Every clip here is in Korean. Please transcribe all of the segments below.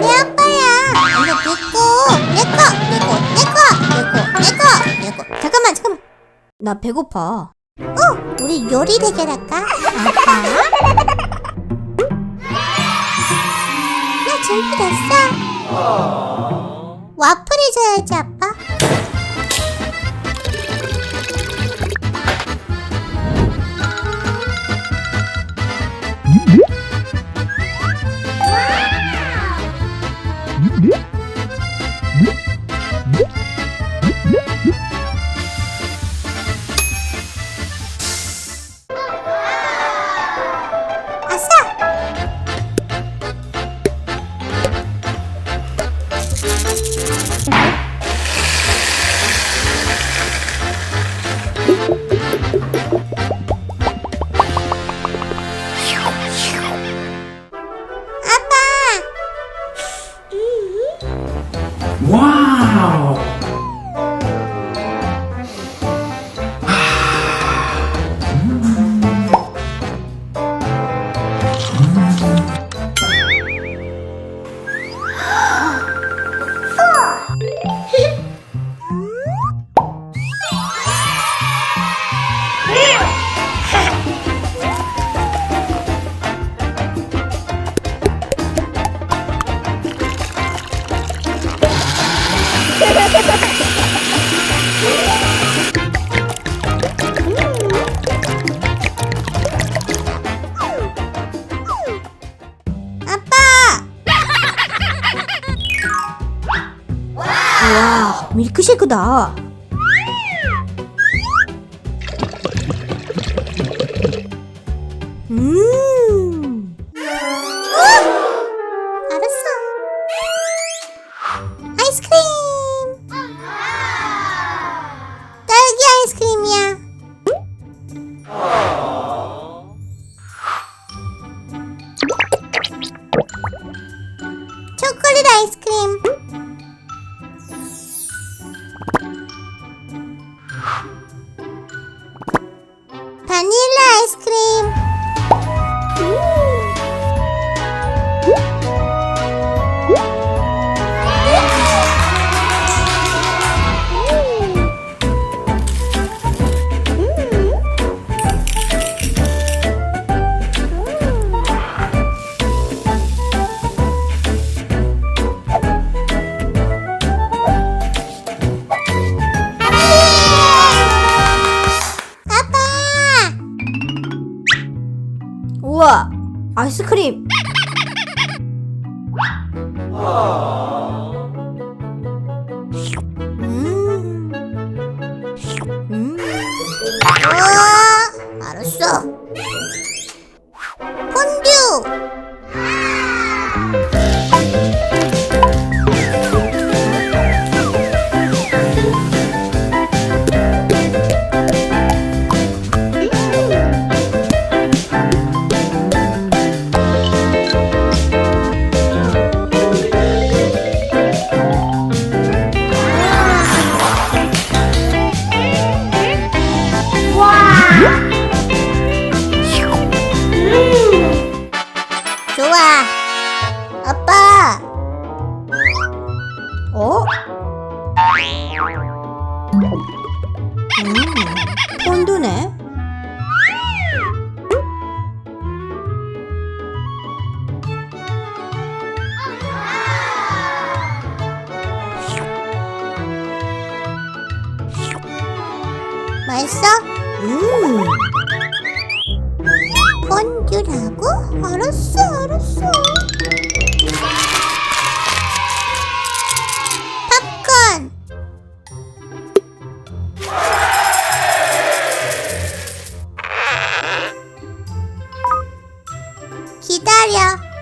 내 아빠야. 이거 내꺼, 내꺼, 내꺼, 내꺼, 내꺼, 내꺼, 내꺼. 잠깐만, 잠깐만. 나 배고파. 어, 우리 요리 대결할까? 아빠. 나 준비됐어. 와플 해줘야지, 아빠. 와 와, 밀크쉐이크다. Whew. 우와, 아이스크림. 음. 음. 음, 폰두네. 맛있어? 음. 폰듀라고? 알았어, 알았어. 기다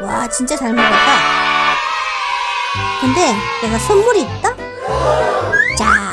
와, 진짜 잘 먹었다. 근데 내가 선물이 있다? 자,